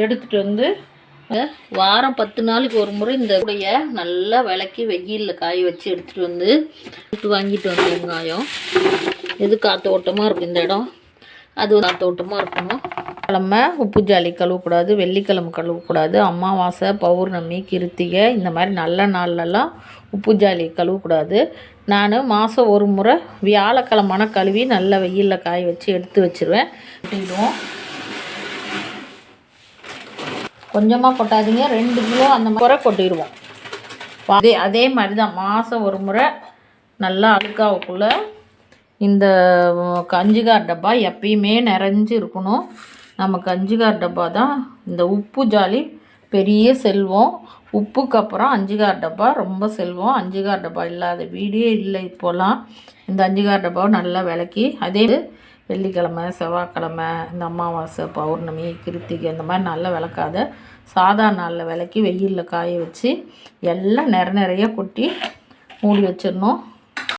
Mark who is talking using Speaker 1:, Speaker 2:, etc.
Speaker 1: எடுத்துகிட்டு வந்து வாரம் பத்து நாளைக்கு ஒரு முறை இந்த கூடைய நல்லா விளக்கி வெயிலில் காய வச்சு எடுத்துகிட்டு வந்து எடுத்து வாங்கிட்டு வந்து வெங்காயம். எது காத்தோட்டமாக இருக்கும் இந்த இடம்? அது காத்தோட்டமாக இருக்கணும். கிழமை உப்பு ஜாலி கழுவக்கூடாது வெள்ளிக்கிழமை கழுவக்கூடாது அமாவாசை பௌர்ணமி கிருத்திகை இந்த மாதிரி நல்ல நாள்லலாம் உப்பு ஜாலி கழுவக்கூடாது. நான் மாதம் ஒரு முறை வியாழக்கிழமான கழுவி நல்ல வெயிலில் காய வச்சு எடுத்து வச்சுருவேன். கொட்டிடுவோம் கொஞ்சமாக கொட்டாதீங்க. ரெண்டு கிலோ அந்த முறை கொட்டிடுவோம். அதே அதே மாதிரி தான் மாதம் ஒரு முறை நல்லா அழுக்காவுக்குள்ளே இந்த கஞ்சிகார் டப்பா எப்பயுமே நிறைஞ்சு இருக்கணும். நம்ம கஞ்சிகார் டப்பா தான் இந்த உப்பு ஜாலி பெரிய செல்வம். உப்புக்கு அப்புறம் அஞ்சுகார் டப்பா ரொம்ப செல்வம். அஞ்சுகார் டப்பா இல்லாத வீடே இல்லை இப்போலாம். இந்த அஞ்சுகார் டப்பாவை நல்லா விளக்கி அதே வெள்ளிக்கிழமை செவ்வாய்க்கிழமை இந்த அமாவாசை பௌர்ணமி கிருத்திகை இந்த மாதிரி நல்லா விளக்காத சாதா நாளில் விளக்கி வெயிலில் காய வச்சு எல்லாம் நிற நிறைய கொட்டி மூடி வச்சிடணும்.